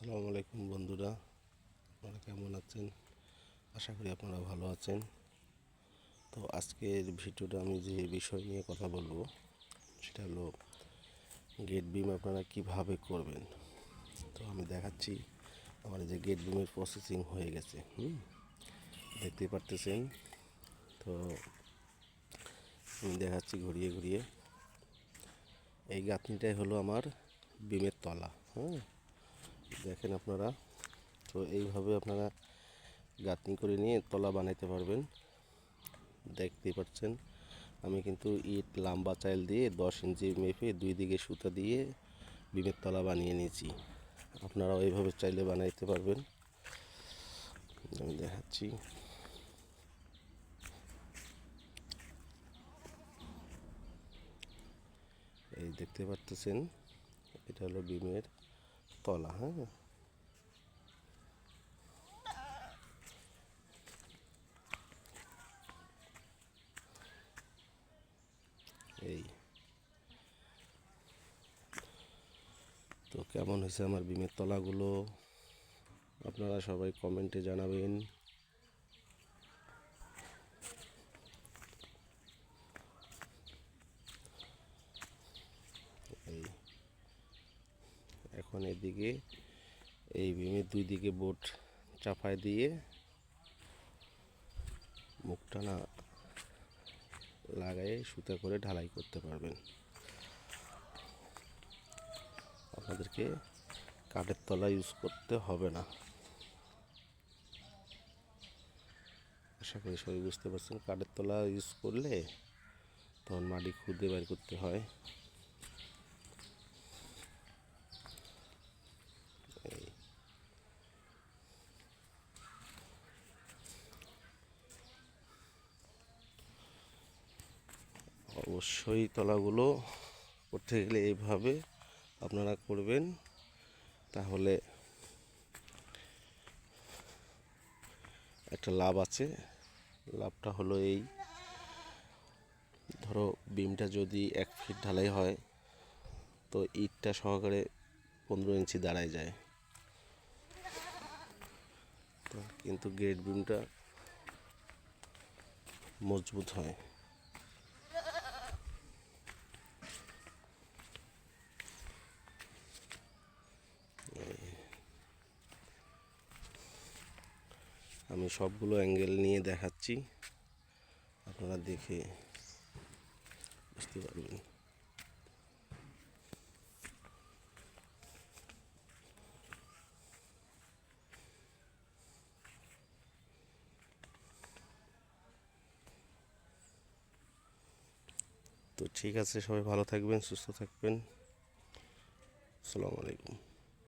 আসসালামু আলাইকুম বন্ধুরা। আপনারা কেমন আছেন? আশা করি আপনারা ভালো আছেন। তো আজকের ভিডিওটা আমি যে বিষয় নিয়ে কথা বলব, সেটা হলো গেট বিম আপনারা কীভাবে করবেন? তো আমি দেখাচ্ছি আমার যে গেট বিমের প্রসেসিং হয়ে গেছে, হুম? দেখতে পারতেছেন? তো আমি দেখাচ্ছি ঘুরিয়ে ঘুরিয়ে। এই গাঁথনিটাই হলো আমার বিমের তলা হ্যাঁ দেখেন আপনারা। তো এইভাবে আপনারা গাঁথনি করে নিয়ে তলা বানাইতে পারবেন। দেখতেই পাচ্ছেন, আমি কিন্তু ইট, লাম্বা চাইল দিয়ে দশ ইঞ্চি মেপে দুই দিকে সুতা দিয়ে বিমের তলা বানিয়ে নিয়েছি। আপনারাও এইভাবে চাইলে বানাইতে পারবেন। আমি দেখাচ্ছি। এই দেখতে পারতেছেন, এটা হলো বিমের তলা হ্যাঁ এই তো কেমন হয়েছে আমার বিমের তলাগুলো? আপনারা সবাই কমেন্টে জানাবেন এই এখন এদিকে এই বিমের দুই দিকে বোট চাপায় দিয়ে মুখটা না লাগায়ে সুতা করে ঢালাই করতে পারবেন। আপনাদেরকে কাঠের তলা ইউজ করতে হবে না। আশা করি সবাই বুঝতে পারছেন, কাঠের তলা ইউজ করলে তখন মাটি খুদে বের করতে হয়। অবশ্যই তলাগুলো করতে গেলে এইভাবে আপনারা করবেন। তাহলে একটা লাভ আছে। লাভটা হলো এই। ধরো বিমটা যদি এক ফিট ঢালাই হয়, তো ইটটা সহকারে পনেরো ইঞ্চি দাঁড়ায় যায়। তো কিন্তু গেট বিমটা মজবুত হয়। আমি সবগুলো অ্যাঙ্গেল নিয়ে দেখাচ্ছি। আপনারা দেখে বুঝতে পারবেন। তো ঠিক আছে, সবাই ভালো থাকবেন, সুস্থ থাকবেন। আসসালামু আলাইকুম।